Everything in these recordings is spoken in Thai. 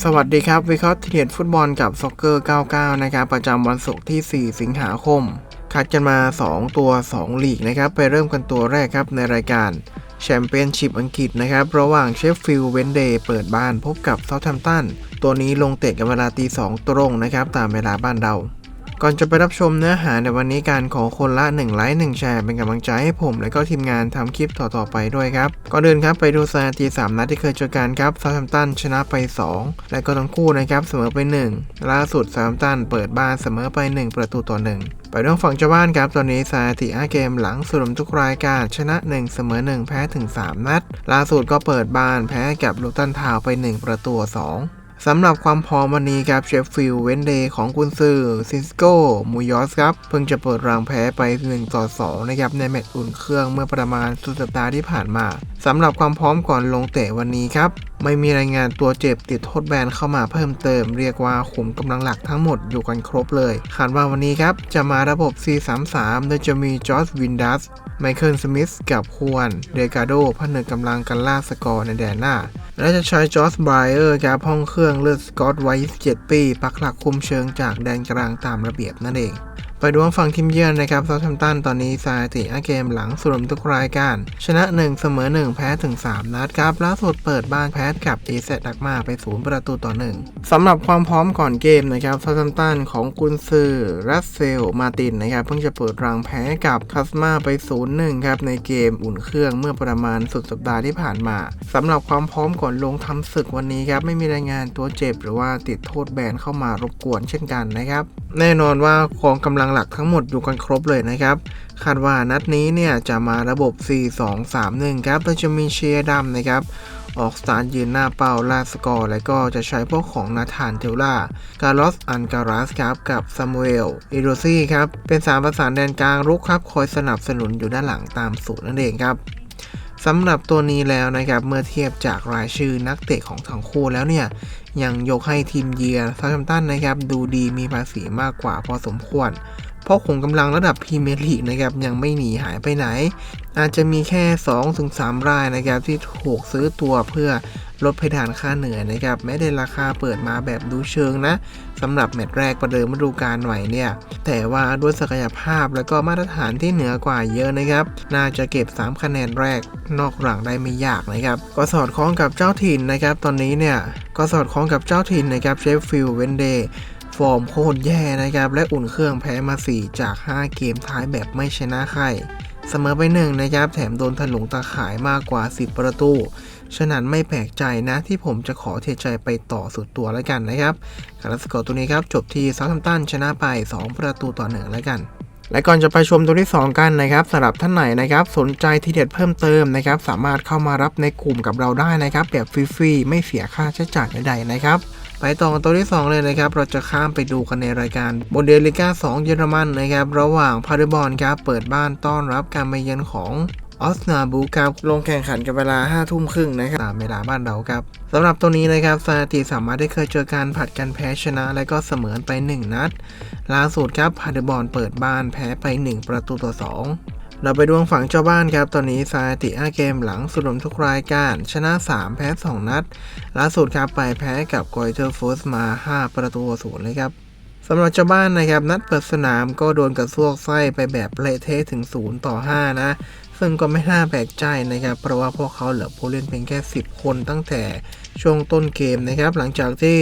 สวัสดีครับ วิเคราะห์ทีเด็ดฟุตบอลกับซ็อกเกอร์ 99 นะครับ ประจำวันศุกร์ที่ 4 สิงหาคม คัดกันมา 2 ตัว 2 ลีกนะครับ ไปเริ่มกันตัวแรกครับ ในรายการแชมเปี้ยนชิพอังกฤษนะครับ ระหว่างเชฟฟิลด์เวนเดย์เปิดบ้านพบกับเซาท์แฮมป์ตัน ตัวนี้ลงเตะกันเวลาตี 2 ตรงนะครับ ตามเวลาบ้านเรา ก่อนจะไปรับชมเนื้อหาในวันนี้การขอคนละ1ไลค์1แชร์เป็นกำลังใจให้ผม และก็ทีมงานทำคลิปต่อๆไปด้วยครับก่อนอื่นครับไปดูสถิติ3นัดที่เคยเจอกันครับซาแ a มตันชนะไป 2 และก็ทั้งคู่นะครับเสมอไป 1 ล่าสุดซาแ a มตันเปิดบ้านเสมอไป 1 ประตูต่อ 1ไปเรื่องฝั่งเจ้าบ้านครับ ตอนนี้สถิติ5เกมหลังสุดทุกรายการชนะ 1 เสมอ 1 แพ้ถึง 3 นัด ล่าสุดก็เปิดบ้านแพ้กับลูตันทาวน์ไป 1 ประตูต่อ2 สำหรับความพร้อมวันนี้ครับเชฟฟิลด์เวนเดย์ของกุนซือซิสโก้มูยอสครับ เพิ่งจะเปิดรางแพ้ไป 1 ต่อ 2 นะครับ ในแมตช์อุ่นเครื่องเมื่อประมาณสุดสัปดาห์ที่ผ่านมาสำหรับความพร้อมก่อนลงเตะวันนี้ครับ ไม่มีรายงานตัวเจ็บติดโทษแบนเข้ามาเพิ่มเติม เรียกว่าขุมกำลังหลักทั้งหมดอยู่กันครบเลยคาดว่าวันนี้ครับ จะมาระบบ4-3-3 โดยจะมีจอร์จวินดัสไมเคิลสมิธกับควนเดกาโดผนึกกำลังกันล่าสกอร์ในแดนหน้า และจะใช้จอร์จไบรเออร์ครับห้องเครื่องเลือดสกอตไว้27ปี ปักหลักคุมเชิงจากแดนกลางตามระเบียบนั่นเอง ไปดูฝั่งทีมเยือนนะครับเซาท์แฮมป์ตันตอนนี้สถิติ5เกมหลังสุดทุกรายการ ชนะ 1 เสมอ 1 แพ้ถึง 3 นัดครับล่าสุดเปิดบ้านแพ้กับเอเซดักมาไป 0 ประตูต่อ 1สำหรับความพร้อมก่อนเกมนะครับเซาท์แฮมป์ตันของกุนซือรัสเซล มาตินนะครับเพิ่งจะเปิดรังแพ้กับคาสมาไป 0-1 ครับในเกมอุ่นเครื่องเมื่อประมาณสุดสัปดาห์ที่ผ่านมาสำหรับความพร้อมก่อนลงทำศึกวันนี้ครับไม่มีรายงานตัวเจ็บ หรือว่าติดโทษแบนเข้ามารบกวนเช่นกันนะครับ แน่นอนว่ากองกำลังหลักทั้งหมดอยู่กันครบเลยนะครับ คาดว่านัดนี้เนี่ยจะมาระบบ 4-2-3-1 ครับโดยจะมีเชียร์ดำนะครับ ออกสตาร์ยืนหน้าเป้าลาสกอร์ และก็จะใช้พวกของนาธานเทลล่า การลอสอันการัสครับกับซามูเอลอิโรซี่ครับ เป็นสามประสานแดนกลางรุกครับ คอยสนับสนุนอยู่ด้านหลังตามสูตรนั่นเองครับ สำหรับตัวนี้แล้วนะครับเมื่อเทียบจากรายชื่อนักเตะของทั้งคู่แล้วเนี่ยยังยกให้ทีมเยือนซา u t แ a มตันนะครับดูดีมีภาษีมากกว่าพอสมควร เพราะขุมกำลังระดับพรีเมียร์ลีกนะครับยังไม่หนีหายไปไหน อาจจะมีแค่ 2-3 รายนะครับที่ถูกซื้อตัวเพื่อ ลดเพดานค่าเหนื่อยนะครับไม่ได้ราคาเปิดมาแบบดูเชิงนะสำหรับแมตช์แรกประเดิมฤดูกาลใหม่เนี่ย แต่ว่าด้วยศักยภาพและก็มาตรฐานที่เหนือกว่าเยอะนะครับ น่าจะเก็บ 3 คะแนนแรกนอกหลังได้ไม่ยากนะครับ ก็สอดคล้องกับเจ้าถิ่นนะครับ ตอนนี้เนี่ย ก็สอดคล้องกับเจ้าถิ่นนะครับเชฟฟิลด์เวนเดย์ฟอร์มโคตรแย่นะครับ และอุ่นเครื่องแพ้มา 4 จาก 5 เกมท้ายแบบไม่ชนะใคร เสมอไปหนึ่งนะครับแถมโดนถลุงตาข่ายมากกว่า 10 ประตู ฉะนั้นไม่แปลกใจนะที่ผมจะขอเทใจไปต่อสุดตัวแล้วกันนะครับการสกอร์ตัวนี้ครับจบที่ซา u t แ a มตันชนะไป 2 ประตูต่อหนึ่งแล้วกันและก่อนจะไปชมตัวที่ 2 กันนะครับสำหรับท่านไหนนะครับสนใจทีเด็ดเพิ่มเติมนะครับ สามารถเข้ามารับในกลุ่มกับเราได้นะครับ แบบฟรีๆไม่เสียค่าใช้จ่ายใดๆนะครับ ไปต่อกันตัวที่ 2 เลยนะครับ เราจะข้ามไปดูกันในรายการบนเดลิก้า2 เยอรมันนะครับ ระหว่างพาร์บอลครับ เปิดบ้านต้อนรับการมาเยือนของออสนาบูครับลงแข่งขันกันเวลา5ทุ่มครึ่งนะครับตามเวลาบ้านเราครับสำหรับตัวนี้นะครับสถิติสามารถได้เคยเจอการผัดกันแพ้ชนะ และก็เสมอไป 1 นัดล่าสุดครับพาร์บอลเปิดบ้านแพ้ไป 1 ประตูต่อ 2 เราไปดวงฝั่งเจ้าบ้านครับ ตอนนี้ซาติอาเกมหลังสุดลมทุกรายการ ชนะ 3 แพ้ 2 นัด ล่าสุดครับไปแพ้กับกอยเทอร์โฟสมา 5 ประตูศูนย์เลยครับสำหรับเจ้าบ้านนะครับ นัดเปิดสนามก็โดนกระซวกไส้ไปแบบเละเทะถึง 0 ต่อ 5 นะ ซึ่งก็ไม่น่าแปลกใจนะครับ เพราะว่าพวกเขาเหลือผู้เล่นเพียงแค่ 10 คนตั้งแต่ช่วงต้นเกมนะครับ หลังจากที่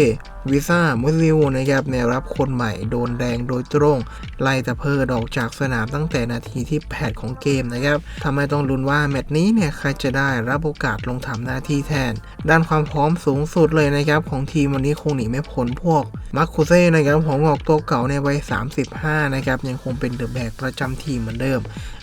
วิซ่ามุซิลนะครับแนวรับคนใหม่โดนแดงโดยตรง ไล่ตะเพิดอกจากสนามตั้งแต่นาทีที่ 8 ของเกมนะครับทำให้ต้องลุ้นว่าแมตช์นี้เนี่ยใครจะได้รับโอกาสลงทำหน้าที่แทน ด้านความพร้อมสูงสุดเลยนะครับของทีมวันนี้คงหนีไม่พ้นพวกมาร์คูเซ่นะครับหัวงอกตัวเก่าในวัย 35 นะครับยังคงเป็นเดอะแบกประจำทีมเหมือนเดิม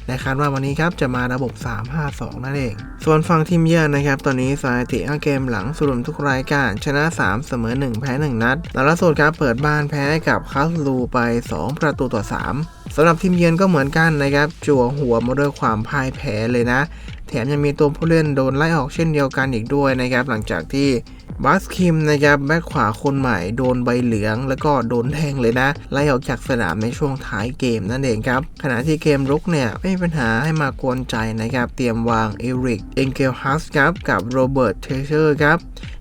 และคาดว่าวันนี้ครับจะมาระบบ 3-5-2 นั่นเอง ส่วนฝั่งทีมเยือนนะครับตอนนี้สถิติ5เกมหลังสุดทุกรายการชนะ 3 เสมอ 1 แพ้ 1 นัดแล้วล่าสุดครับเปิดบ้านแพ้กับคาสลูไป 2 ประตูต่อ 3สำหรับทีมเยือนก็เหมือนกันนะครับจั่วหัวมาด้วยความพ่ายแพ้เลยนะ แถมยังมีตัวผู้เล่นโดนไล่ออกเช่นเดียวกันอีกด้วยนะครับหลังจากที่ บัสคิมนะครับแบ็คขวาคนใหม่โดนใบเหลือง แล้วก็โดนแทงเลยนะไล่ออกจากสนามในช่วงท้ายเกมนั่นเองครับขณะที่เกมรุกเนี่ยไม่มีปัญหาให้มากวนใจนะครับเตรียมวางเอริกเอ็นเกลฮัสครับกับโรเบิร์ตเทเชอร์ครับ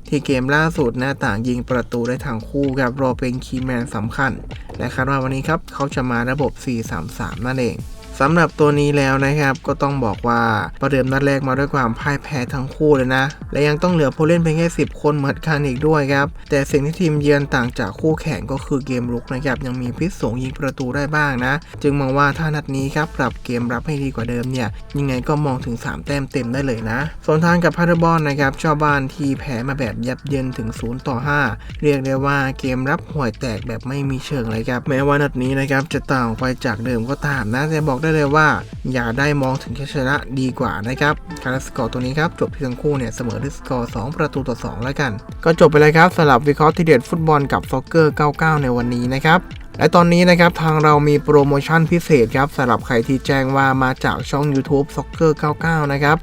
ที่เกมล่าสุดหน้าต่างยิงประตูได้ทั้งคู่ครับรอเป็นคีย์แมนสำคัญ และคาดว่าวันนี้ครับเขาจะมาระบบ 4-3-3 นั่นเอง สำหรับตัวนี้แล้วนะครับก็ต้องบอกว่าประเดิมนัดแรกมาด้วยความพ่ายแพ้ทั้งคู่เลยนะ และยังต้องเหลือผู้เล่นเพียงแค่ 10 คนเหมือนกันอีกด้วยครับแต่สิ่งที่ทีมเยือนต่างจากคู่แข่งก็คือเกมรุกนะครับยังมีพิษสงยิงประตูได้บ้างนะ จึงมองว่าถ้านัดนี้ครับปรับเกมรับให้ดีกว่าเดิมเนี่ยยังไงก็มองถึง 3 แต้มเต็มได้เลยนะส่วนทางกับพาร์บอลนะครับชาวบ้านที่แพ้มาแบบยับเยินถึง0ต่อ5 เรียกได้ว่าเกมรับห่วยแตกแบบไม่มีเชิงเลยครับแม้ว่านัดนี้นะครับจะต่างไปจากเดิมก็ตามนะแต่บอกได้เลยว่า อย่าได้มองถึงแค่ชนะดีกว่านะครับการสกอร์ตัวนี้ครับจบที่ทั้งคู่เนี่ยเสมอด้วยสกอร์ 2 ประตูต่อ 2 แล้วกัน ก็จบไปเลยครับสำหรับวิเคราะห์ทีเด็ดฟุตบอลกับซ็อกเกอร์ 99 ในวันนี้นะครับ และตอนนี้นะครับทางเรามีโปรโมชั่นพิเศษครับสำหรับใครที่แจ้งว่ามาจากช่อง YouTube Soccer 99 นะครับ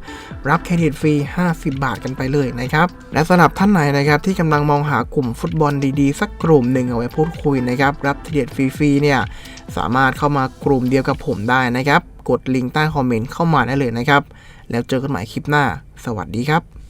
รับเครดิตฟรี 50 บาทกันไปเลยนะครับ และสำหรับท่านไหนนะครับที่กำลังมองหากลุ่มฟุตบอลดีๆ สักกลุ่มหนึ่งเอาไว้พูดคุยนะครับรับเครดิตฟรีๆเนี่ยสามารถเข้ามากลุ่มเดียวกับผมได้นะครับ กดลิงก์ใต้คอมเมนต์เข้ามาได้เลยนะครับ แล้วเจอกันใหม่คลิปหน้า สวัสดีครับ